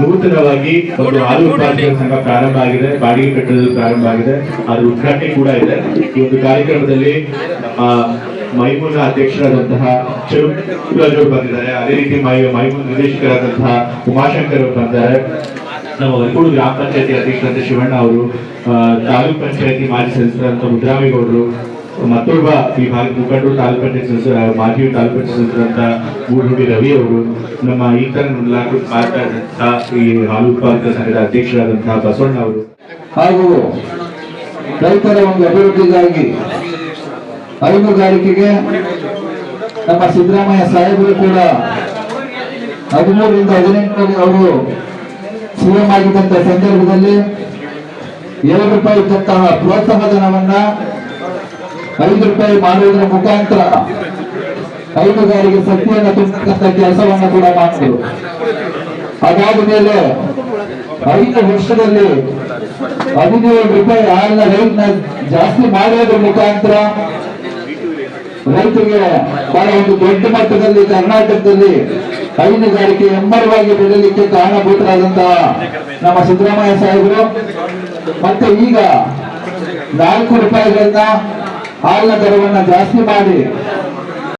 ನೂತನವಾಗಿ ಒಂದು ಹಾಲು ಉತ್ಪಾದಕರ ಸಂಘ ಪ್ರಾರಂಭ ಆಗಿದೆ ಬಾಡಿಗೆ ಕಟ್ಟಡದಲ್ಲಿ ಪ್ರಾರಂಭ ಆಗಿದೆ ಅದ್ರ ಉದ್ಘಾಟನೆ ಕೂಡ ಇದೆ. ಈ ಒಂದು ಕಾರ್ಯಕ್ರಮದಲ್ಲಿ ನಮ್ಮ ಮೈಮೂನ ಅಧ್ಯಕ್ಷರಾದಂತಹ ಚರುಜರು ಅವರು ಬಂದಿದ್ದಾರೆ. ಅದೇ ರೀತಿ ಮೈ ಮೈಮೂನ್ ನಿರ್ದೇಶಕರಾದಂತಹ ಉಮಾಶಂಕರ್ ಅವರು ಬಂದಿದ್ದಾರೆ. ನಮ್ಮ ವಲ್ಕೂಡು ಗ್ರಾಮ ಪಂಚಾಯತಿ ಅಧ್ಯಕ್ಷರಾದ ಶಿವಣ್ಣ ಅವರು ತಾಲೂಕು ತಾಲೂಕ್ ಪಂಚಾಯತಿ ಮಾಜಿ ಸದಸ್ಯರಾದಂತಹ ಮುದ್ರಾಮೇಗೌಡರು ಮತ್ತೊಬ್ಬ ವಿಭಾಗ ಮುಖಂಡರು, ತಾಲೂಕು ಪಂಚಾಯತ್ ಸದಸ್ಯರ ಮಾಜಿ ತಾಲೂಕು ಪಂಚಾಯತ್ ಸದಸ್ಯರಂತ ಮೂಡುಹುಡಿ ರವಿ ಅವರು ನಮ್ಮ ಈ ತರ ನುಲ್ಲಾಕು ಮಾತನಾಡಿದಂತಹ ಈ ಹಾಲು ಉತ್ಪಾದಕ ಸಂಘದ ಅಧ್ಯಕ್ಷರಾದಂತಹ ಬಸವಣ್ಣ ಅವರು. ಹಾಗೂ ರೈತರ ಒಂದು ಅಭಿವೃದ್ಧಿಗಾಗಿ ಹೈನುಗಾರಿಕೆಗೆ ನಮ್ಮ ಸಿದ್ದರಾಮಯ್ಯ ಸಾಹೇಬರು ಕೂಡ ಹದಿಮೂರರಿಂದ ಹದಿನೆಂಟರಲ್ಲಿ ಅವರು ಸಿಎಂ ಆಗಿದ್ದಂತಹ ಸಂದರ್ಭದಲ್ಲಿ ಏಳು ರೂಪಾಯಿ ಇದ್ದಂತಹ ಪ್ರೋತ್ಸಾಹ ಧನವನ್ನ ಐದು ರೂಪಾಯಿ ಮಾಡುವುದರ ಮುಖಾಂತರ ಹೈನುಗಾರಿಗೆ ಶಕ್ತಿಯನ್ನು ತುಂಬತಕ್ಕಂಥ ಕೆಲಸವನ್ನು ಕೂಡ ಮಾಡಿದರು. ಅದಾದ ಮೇಲೆ ಐದು ವರ್ಷದಲ್ಲಿ ಹದಿನೇಳು ರೂಪಾಯಿ ಹಾಲಿನ ರೈತನ ಜಾಸ್ತಿ ಮಾಡುವುದರ ಮುಖಾಂತರ ರೈತರಿಗೆ ಬಹಳ ಒಂದು ದೊಡ್ಡ ಮಟ್ಟದಲ್ಲಿ ಕರ್ನಾಟಕದಲ್ಲಿ ಹೈನುಗಾರಿಕೆ ಹೆಮ್ಮರವಾಗಿ ಬೆಳಲಿಕ್ಕೆ ಕಾರಣಭೂತರಾದಂತಹ ನಮ್ಮ ಸಿದ್ದರಾಮಯ್ಯ ಸಾಹೇಬರು. ಮತ್ತೆ ಈಗ ನಾಲ್ಕು ರೂಪಾಯಿಗಳನ್ನ ಹಾಲಿನ ದರವನ್ನ ಜಾಸ್ತಿ ಮಾಡಿ.